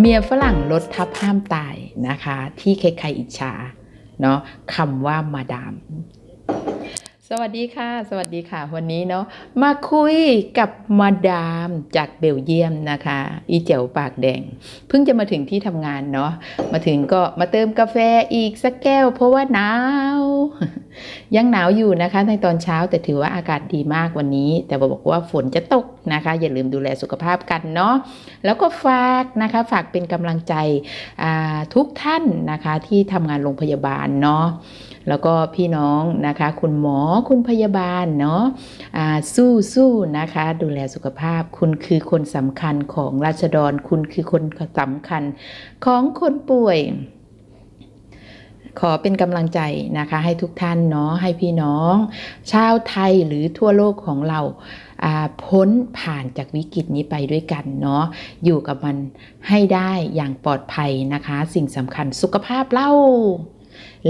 เมียฝรั่งลดทับห้ามตายนะคะ ที่ใครๆอิจฉาเนาะคำว่ามาดาม สวัสดีค่ะ สวัสดีค่ะ วันนี้เนาะมาคุยกับมาดามจากเบลเยียมนะคะ อีเจ๋วปากแดง เพิ่งจะมาถึงที่ทำงานเนาะมาถึงก็มาเติมกาแฟอีกสักแก้ว เพราะว่าหนาว ยังหนาวอยู่นะคะในตอนเช้าแต่ถือว่าอากาศดีมากวันนี้ แต่บอกว่าฝนจะตกนะคะ อย่าลืมดูแลสุขภาพกันเนาะแล้วก็ฝากนะคะฝากเป็นกำลังใจทุกท่านนะคะที่ทำงานโรงพยาบาลเนาะแล้วก็พี่น้องนะคะคุณหมอคุณพยาบาลเนาะสู้สู้นะคะ ดูแลสุขภาพ คุณคือคนสำคัญของราษฎรคุณคือคนสำคัญของคนป่วย ขอเป็นกำลังใจนะคะให้ทุกท่านเนาะให้พี่น้อง ชาวไทยหรือทั่วโลกของเราพ้นผ่านจากวิกฤตนี้ไปด้วยกันเนาะอยู่กับมันให้ได้อย่างปลอดภัยนะคะ สิ่งสำคัญสุขภาพเล่า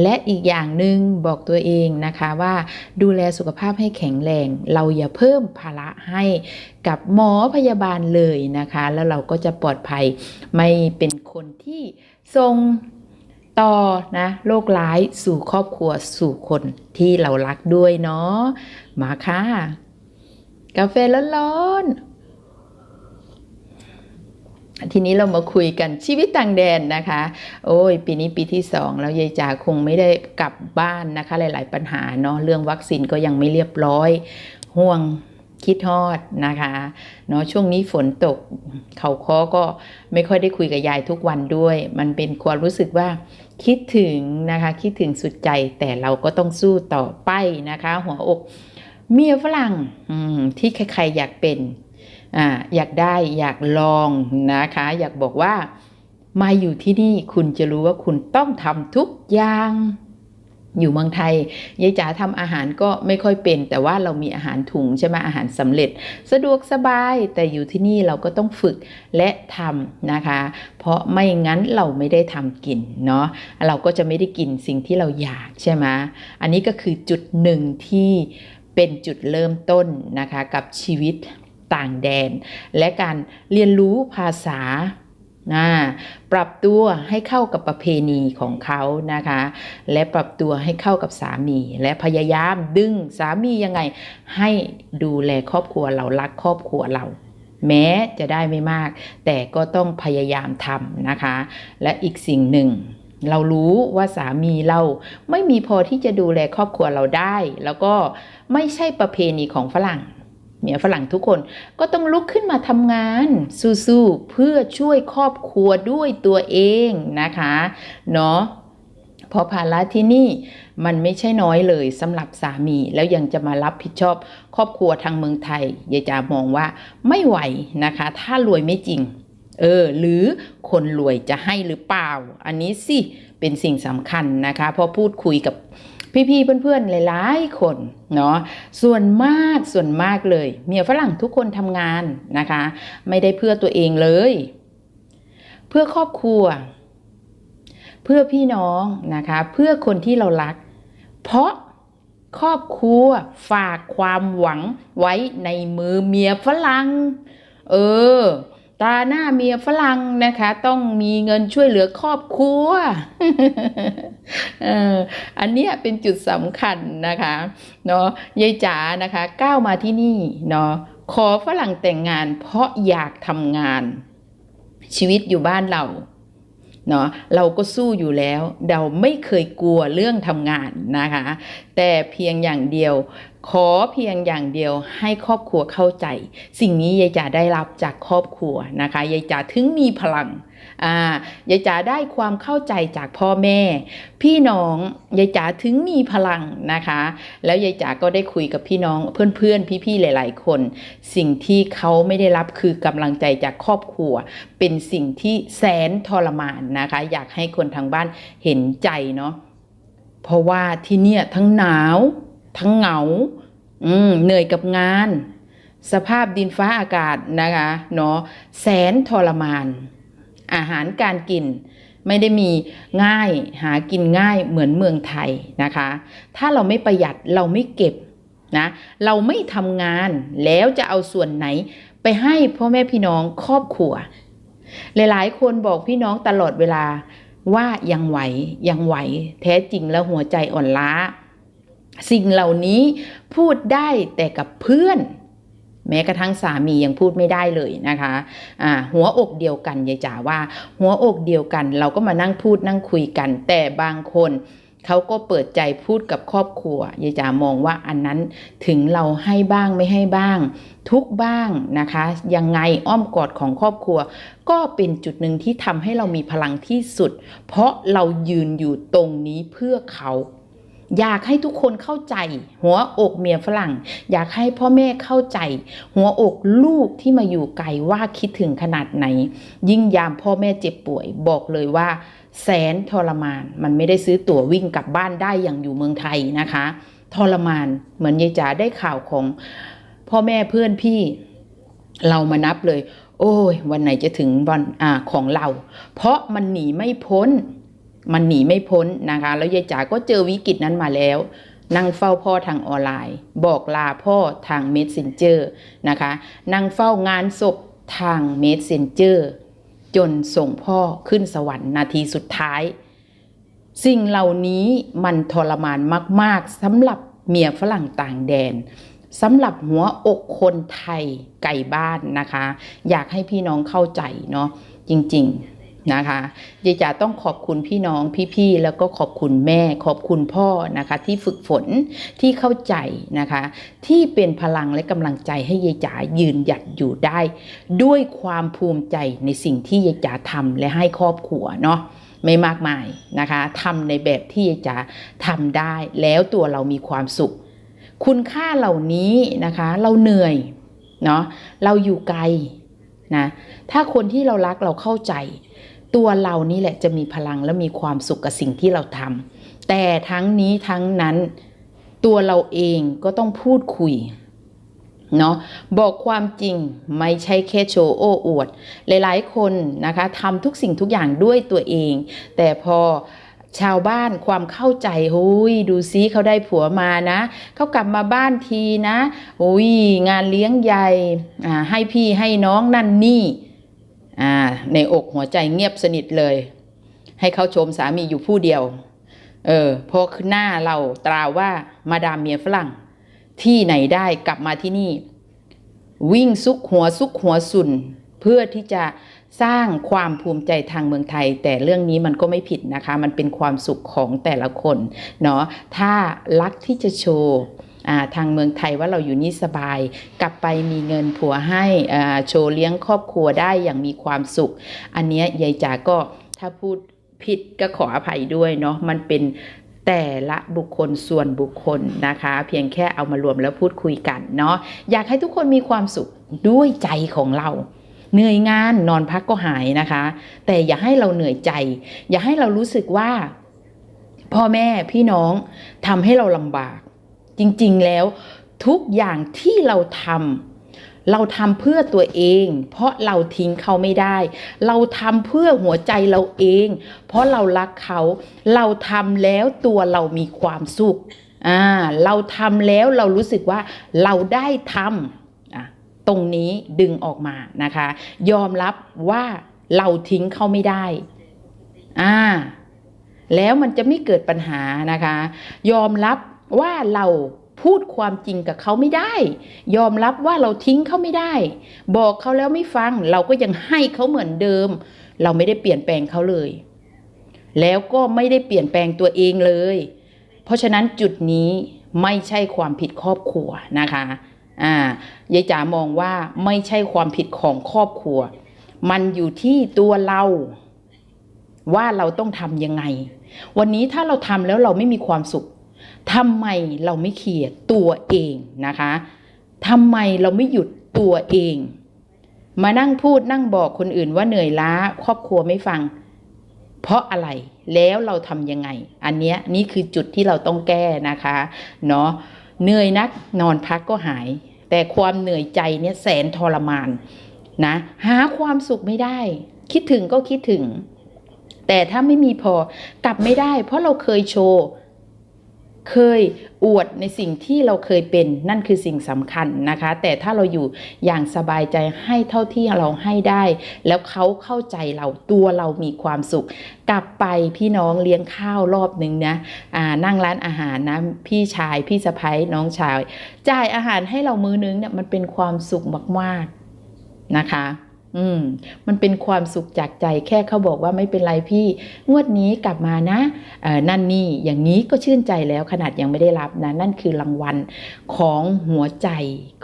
และอีกอย่างหนึ่งบอกตัวเองนะคะว่าดูแลสุขภาพให้แข็งแรง เราอย่าเพิ่มภาระให้กับหมอพยาบาลเลยนะคะ แล้วเราก็จะปลอดภัยไม่เป็นคนที่ส่ง ต่อนะโรคร้ายสู่ครอบครัวสู่คนที่เรารักด้วยเนาะมาค่ะ กาแฟร้อนๆทีนี้เรามาคุยกันชีวิตต่างแดนนะคะ โอ้ย ปีนี้ปีที่สองแล้วยายจ๋าคงไม่ได้กลับบ้านนะคะ หลาย ๆ ปัญหาเนาะเรื่องวัคซีนก็ยังไม่เรียบร้อย ห่วงคิดฮอดนะคะเนาะช่วงนี้ฝนตก เขาคอก็ไม่ค่อยได้คุยกับยายทุกวันด้วย มันเป็นความรู้สึกว่า คิดถึงนะคะคิดถึงสุดใจแต่เราก็ต้องสู้ต่อไปนะคะ หัวอกเมียฝรั่งที่ใครๆอยากเป็นอ่าอยากได้อยากลองนะคะ อยากบอกว่ามาอยู่ที่นี่คุณจะรู้ว่าคุณต้องทำทุกอย่าง อยู่เมืองไทยยายจ๋าทำอาหารก็ไม่ค่อยเป็น แต่ว่าเรามีอาหารถุงใช่ไหมอาหารสำเร็จ สะดวกสบายแต่อยู่ที่นี่เราก็ต้องฝึกและทำนะคะ เพราะไม่งั้นเราไม่ได้ทำกินเนาะเราก็จะไม่ได้กินสิ่งที่เราอยากใช่ไหมอันนี้ก็คือจุดหนึ่งที่เป็นจุดเริ่มต้นนะคะกับชีวิตต่างแดน และการเรียนรู้ภาษา นะปรับตัวให้เข้ากับประเพณีของเขานะคะ และปรับตัวให้เข้ากับสามี และพยายามดึงสามียังไง ให้ดูแลครอบครัวเรารักครอบครัวเรา แม้จะได้ไม่มาก แต่ก็ต้องพยายามทำนะคะ และอีกสิ่งหนึ่ง เรารู้ว่าสามีเราไม่มีพอที่จะดูแลครอบครัวเราได้ แล้วก็ไม่ใช่ประเพณีของฝรั่ง เมียฝรั่งทุกคนก็ต้องลุกขึ้นมาทำงานสู้ๆเพื่อช่วยครอบครัวด้วยตัวเองนะคะเนาะเพราะภาระที่นี่มันไม่ใช่น้อยเลยสำหรับสามีแล้วยังจะมารับผิดชอบ ครอบครัวทางเมืองไทยยายจามองว่าไม่ไหวนะคะ ถ้ารวยไม่จริง เออ หรือคนรวยจะให้หรือเปล่า อันนี้สิเป็นสิ่งสำคัญนะคะพอพูดคุยกับ พี่ๆเพื่อนๆ หลายๆ คนเนาะส่วนมากส่วนมากเลย เมียฝรั่งทุกคนทำงานนะคะ ไม่ได้เพื่อตัวเองเลย เพื่อครอบครัว เพื่อพี่น้องนะคะ เพื่อคนที่เรารัก เพราะครอบครัวฝากความหวังไว้ในมือเมียฝรั่งเออ ตาหน้าเมียฝรั่งนะคะ ต้องมีเงินช่วยเหลือครอบครัวอันนี้เป็นจุดสำคัญนะคะเนาะยายจ๋านะคะก้าวมาที่นี่เนาะขอฝรั่งแต่งงาน เพราะอยากทำงาน ชีวิตอยู่บ้านเราเนาะเราก็สู้อยู่แล้ว เราไม่เคยกลัวเรื่องทำงานนะคะ แต่เพียงอย่างเดียว ขอเพียงอย่างเดียวให้ครอบครัวเข้าใจ สิ่งนี้ยายจ๋าได้รับจากครอบครัวนะคะยายจ๋าถึงมีพลังอ่ายายจ๋าได้ความเข้าใจจากพ่อแม่ พี่น้องยายจ๋าถึงมีพลังนะคะ แล้วยายจ๋าก็ได้คุยกับพี่น้องเพื่อนๆ พี่ๆหลายๆ คน สิ่งที่เขาไม่ได้รับคือกำลังใจจากครอบครัว เป็นสิ่งที่แสนทรมานนะคะ อยากให้คนทางบ้านเห็นใจเนาะเพราะว่าที่เนี่ยทั้งหนาว ทั้งเหงา อืมเหนื่อยกับงาน สภาพดินฟ้าอากาศนะคะเนาะแสนทรมาน อาหารการกินไม่ได้มีง่ายหากินง่ายเหมือนเมืองไทยนะคะ ถ้าเราไม่ประหยัดเราไม่เก็บนะเราไม่ทำงานแล้วจะเอาส่วนไหนไปให้พ่อแม่พี่น้องครอบครัว หลายๆ คนบอกพี่น้องตลอดเวลาว่ายังไหวยังไหวแท้จริงแล้วหัวใจอ่อนล้า สิ่งเหล่านี้พูดได้แต่กับเพื่อน แม้กระทั่งสามียังพูดไม่ได้เลยนะคะอ่าหัวอกเดียวกันยายจ๋าว่า หัวอกเดียวกัน เราก็มานั่งพูดนั่งคุยกัน แต่บางคนเขาก็เปิดใจพูดกับครอบครัวยายจ๋ามองว่าอันนั้นถึงเราให้บ้างไม่ให้บ้าง ทุกบ้างนะคะ ยังไงอ้อมกอดของครอบครัว ก็เป็นจุดหนึ่งที่ทำให้เรามีพลังที่สุด เพราะเรายืนอยู่ตรงนี้เพื่อเขา อยากให้ทุกคนเข้าใจ หัวอกเมียฝรั่ง อยากให้พ่อแม่เข้าใจ หัวอกลูกที่มาอยู่ไกลว่าคิดถึงขนาดไหน ยิ่งยามพ่อแม่เจ็บป่วย บอกเลยว่า แสนทรมาน มันไม่ได้ซื้อตั๋ววิ่งกลับบ้านได้อย่างอยู่เมืองไทยนะคะ ทรมานเหมือนยายจ๋าได้ข่าวของพ่อแม่เพื่อนพี่เรามานับเลย โอ้ย วันไหนจะถึงวันอ่าของเรา เพราะมันหนีไม่พ้น มันหนีไม่พ้นนะคะ แล้วยายจ๋าก็เจอวิกฤตนั้นมาแล้ว นั่งเฝ้าพ่อทางออนไลน์ บอกลาพ่อทางเมสเซนเจอร์นะคะ นั่งเฝ้างานศพทางเมสเซนเจอร์จนส่งพ่อขึ้นสวรรค์นาทีสุดท้าย สิ่งเหล่านี้มันทรมานมาก ๆสำหรับเมียฝรั่งต่างแดนสำหรับหัวอกคนไทยไก่บ้านนะคะ อยากให้พี่น้องเข้าใจเนาะจริง ๆ นะคะยายจ๋าต้องขอบคุณพี่น้องพี่ๆแล้วก็ขอบคุณแม่ขอบคุณพ่อนะคะ ที่ฝึกฝนที่เข้าใจนะคะ ที่เป็นพลังและกำลังใจให้ยายจ๋ายืนหยัดอยู่ได้ ด้วยความภูมิใจในสิ่งที่ยายจ๋าทำและให้ครอบครัวเนาะไม่มากมายนะคะทำในแบบที่ยายจ๋าทำได้แล้วตัวเรามีความสุข คุณค่าเหล่านี้นะคะ เราเหนื่อยเนาะเราอยู่ไกลนะถ้าคนที่เรารักเราเข้าใจ ตัวเรานี่แหละจะมีพลังและมีความสุขกับสิ่งที่เราทำแต่ทั้งนี้ทั้งนั้นตัวเราเองก็ต้องพูดคุยเนาะบอกความจริงไม่ใช่แค่โชว์โอ้อวด หลายๆคนนะคะทำทุกสิ่งทุกอย่างด้วยตัวเอง แต่พอชาวบ้านความเข้าใจหุยดูซิเขาได้ผัวมานะเขากลับมาบ้านทีนะหุยงานเลี้ยงใหญ่ให้พี่ให้น้องนั่นนี่ อ่าในอกหัวใจเงียบสนิทเลย ให้เขาชมสามีอยู่ผู้เดียว เออพอหน้าเราตราว่ามาดามเมียฝรั่ง ที่ไหนได้กลับมาที่นี่ วิ่งซุกหัวซุกหัวสุนเพื่อที่จะสร้างความภูมิใจทางเมืองไทย แต่เรื่องนี้มันก็ไม่ผิดนะคะ มันเป็นความสุขของแต่ละคนเนาะถ้ารักที่จะโชว์ ทางเมืองไทยว่าเราอยู่นี่สบาย กลับไปมีเงินผัวให้โชว์เลี้ยงครอบครัวได้อย่างมีความสุข อันนี้ยยายจ๋าก็ถ้าพูดผิดก็ขออภัยด้วยเนาะมันเป็นแต่ละบุคคลส่วนบุคคลนะคะ เพียงแค่เอามารวมแล้วพูดคุยกันเนาะอยากให้ทุกคนมีความสุขด้วยใจของเราเหนื่อยงานนอนพักก็หายนะคะ แต่อย่าให้เราเหนื่อยใจ อย่าให้เรารู้สึกว่า พ่อแม่พี่น้องทำให้เราลำบาก จริงๆแล้ว ทุกอย่างที่เราทำเราทำเพื่อตัวเอง เพราะเราทิ้งเขาไม่ได้ เราทำเพื่อหัวใจเราเอง เพราะเรารักเขา เราทำแล้วตัวเรามีความสุขอ่าเราทำแล้วเรารู้สึกว่าเราได้ทำตรงนี้ดึงออกมานะคะ ยอมรับว่าเราทิ้งเขาไม่ได้อ่าแล้วมันจะไม่เกิดปัญหานะคะ ยอมรับ ว่าเราพูดความจริงกับเขาไม่ได้ ยอมรับว่าเราทิ้งเขาไม่ได้ บอกเขาแล้วไม่ฟัง เราก็ยังให้เขาเหมือนเดิม เราไม่ได้เปลี่ยนแปลงเขาเลย แล้วก็ไม่ได้เปลี่ยนแปลงตัวเองเลย เพราะฉะนั้นจุดนี้ไม่ใช่ความผิดครอบครัวนะคะอ่ายายจ๋ามองว่าไม่ใช่ความผิดของครอบครัว มันอยู่ที่ตัวเรา ว่าเราต้องทำยังไง วันนี้ถ้าเราทำแล้วเราไม่มีความสุข ทำไมเราไม่เคลียร์ตัวเองนะคะทำไมเราไม่หยุดตัวเอง มานั่งพูดนั่งบอกคนอื่นว่าเหนื่อยล้าครอบครัวไม่ฟัง เพราะอะไรแล้วเราทำยังไง อันเนี้ยนี่คือจุดที่เราต้องแก้นะคะเนาะเหนื่อยนักนอนพักก็หาย แต่ความเหนื่อยใจเนี่ยแสนทรมานนะหาความสุขไม่ได้ คิดถึงก็คิดถึง แต่ถ้าไม่มีพอกลับไม่ได้ เพราะเราเคยโชว์ เคยอวดในสิ่งที่เราเคยเป็นนั่นคือสิ่งสำคัญนะคะ แต่ถ้าเราอยู่อย่างสบายใจให้เท่าที่เราให้ได้ แล้วเขาเข้าใจเราตัวเรามีความสุข กลับไปพี่น้องเลี้ยงข้าวรอบหนึ่งนะอ่านั่งร้านอาหารนะพี่ชายพี่สะพ้ยน้องชายจ่ายอาหารให้เรามือนึงเนี่ยมันเป็นความสุขมากๆนะคะ อืม มันเป็นความสุขจากใจแค่เขาบอกว่าไม่เป็นไรพี่ งวดนี้กลับมานะเออนั่นนี่อย่างนี้ก็ชื่นใจแล้วขนาดยังไม่ได้รับนะนั่นคือรางวัลของหัวใจ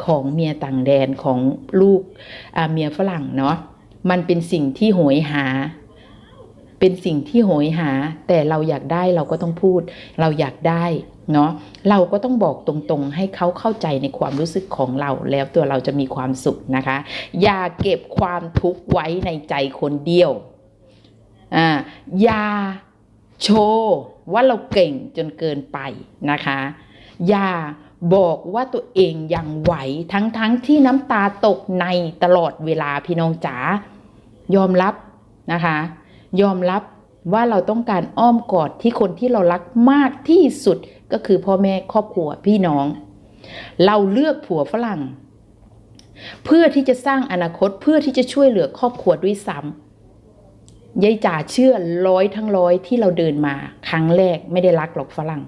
ของเมียต่างแดนของลูกเมียฝรั่งเนาะมันเป็นสิ่งที่โหยหา เป็นสิ่งที่โหยหา แต่เราอยากได้เราก็ต้องพูด เราอยากได้ เนาะเราก็ต้องบอกตรงๆ ให้เขาเข้าใจในความรู้สึกของเรา แล้วตัวเราจะมีความสุขนะคะ อย่าเก็บความทุกข์ไว้ในใจคนเดียวอ่าอย่าโชว์ว่าเราเก่งจนเกินไปนะคะ อย่าบอกว่าตัวเองยังไหวทั้งๆทที่น้ำตาตกในตลอดเวลาพี่น้องจ๋ายอมรับนะคะ ยอมรับว่าเราต้องการอ้อมกอดที่คนที่เรารักมากที่สุด ก็คือพ่อแม่ครอบครัวพี่น้อง เราเลือกผัวฝรั่ง เพื่อที่จะสร้างอนาคตเพื่อที่จะช่วยเหลือครอบครัวด้วยซ้ำยายจ๋าเชื่อร้อยทั้งร้อยที่เราเดินมา ครั้งแรกไม่ได้รักหรอกฝรั่ง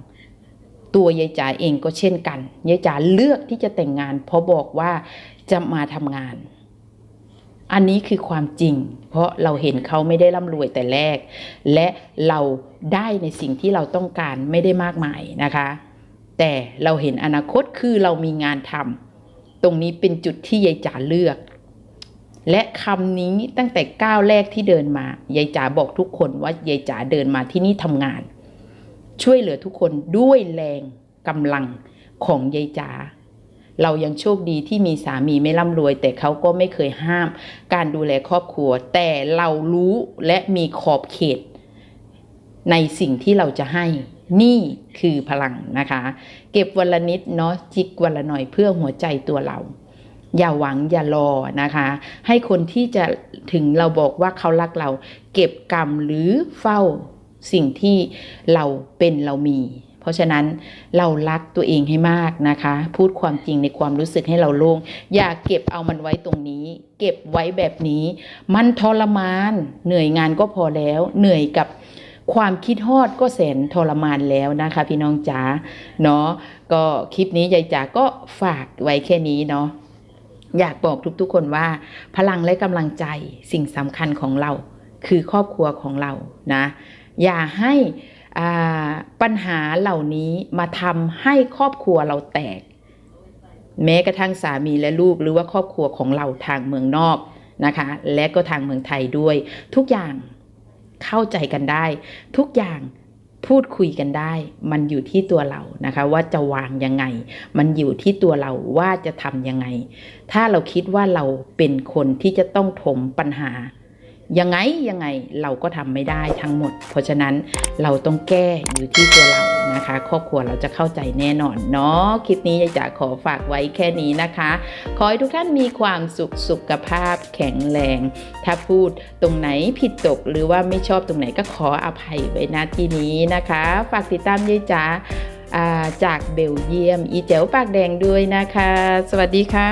ตัวยายจ๋าเองก็เช่นกันยายจ๋าเลือกที่จะแต่งงาน เพราะบอกว่าจะมาทำงาน อันนี้คือความจริง เพราะเราเห็นเขาไม่ได้ร่ำรวยแต่แรก และเราได้ในสิ่งที่เราต้องการไม่ได้มากมายนะคะ แต่เราเห็นอนาคตคือเรามีงานทำตรงนี้เป็นจุดที่ยายจ๋าเลือก และคำนี้ตั้งแต่ก้าวแรกที่เดินมายายจ๋าบอกทุกคนว่ายายจ๋าเดินมาที่นี่ทำงาน ช่วยเหลือทุกคนด้วยแรงกำลังของยายจ๋า เรายังโชคดีที่มีสามีไม่ร่ำรวย แต่เขาก็ไม่เคยห้าม การดูแลครอบครัว แต่เรารู้และมีขอบเขต ในสิ่งที่เราจะให้นี่คือพลังนะคะ เก็บวันละนิดเนาะจิกวันละหน่อยเพื่อหัวใจตัวเรา อย่าหวังอย่ารอนะคะ ให้คนที่จะถึงเราบอกว่าเขารักเรา เก็บกรรมหรือเฝ้าสิ่งที่เราเป็นเรามี ราะฉะนั้นเรารักตัวเองให้มากนะคะ พูดความจริงในความรู้สึกให้เราโล่งอย่าเก็บเอามันไว้ตรงนี้ เก็บไว้แบบนี้ มันทรมาน เหนื่อยงานก็พอแล้ว เหนื่อยกับความคิดฮอดก็แสนทรมานแล้วนะคะ พี่น้องจ๋าเนาะก็คลิปนี้ยายจ๋าก็ฝากไว้แค่นี้เนาะอยากบอกทุกๆคนว่า พลังและกำลังใจสิ่งสำคัญของเรา คือครอบครัวของเรานะ อย่าให้ ปัญหาเหล่านี้มาทำให้ครอบครัวเราแตก แม้กระทั่งสามีและลูกหรือว่าครอบครัวของเราทางเมืองนอกนะคะ และก็ทางเมืองไทยด้วย ทุกอย่างเข้าใจกันได้ ทุกอย่างพูดคุยกันได้ มันอยู่ที่ตัวเรานะคะ ว่าจะวางยังไง มันอยู่ที่ตัวเราว่าจะทำยังไง ถ้าเราคิดว่าเราเป็นคนที่จะต้องถมปัญหา ยังไงยังไงเราก็ทำไม่ได้ทั้งหมด เพราะฉะนั้นเราต้องแก้อยู่ที่ตัวเรานะคะ ครอบครัวเราจะเข้าใจแน่นอนเนาะคลิปนี้ยายจ๋าขอฝากไว้แค่นี้นะคะ ขอให้ทุกท่านมีความสุขสุขภาพแข็งแรง ถ้าพูดตรงไหนผิดตกหรือว่าไม่ชอบตรงไหนก็ขออภัยไว้ณที่นี้นะคะ ฝากติดตามยายจ๋าอ่าจากเบลเยียม อีเจ๋วปากแดงด้วยนะคะ สวัสดีค่ะ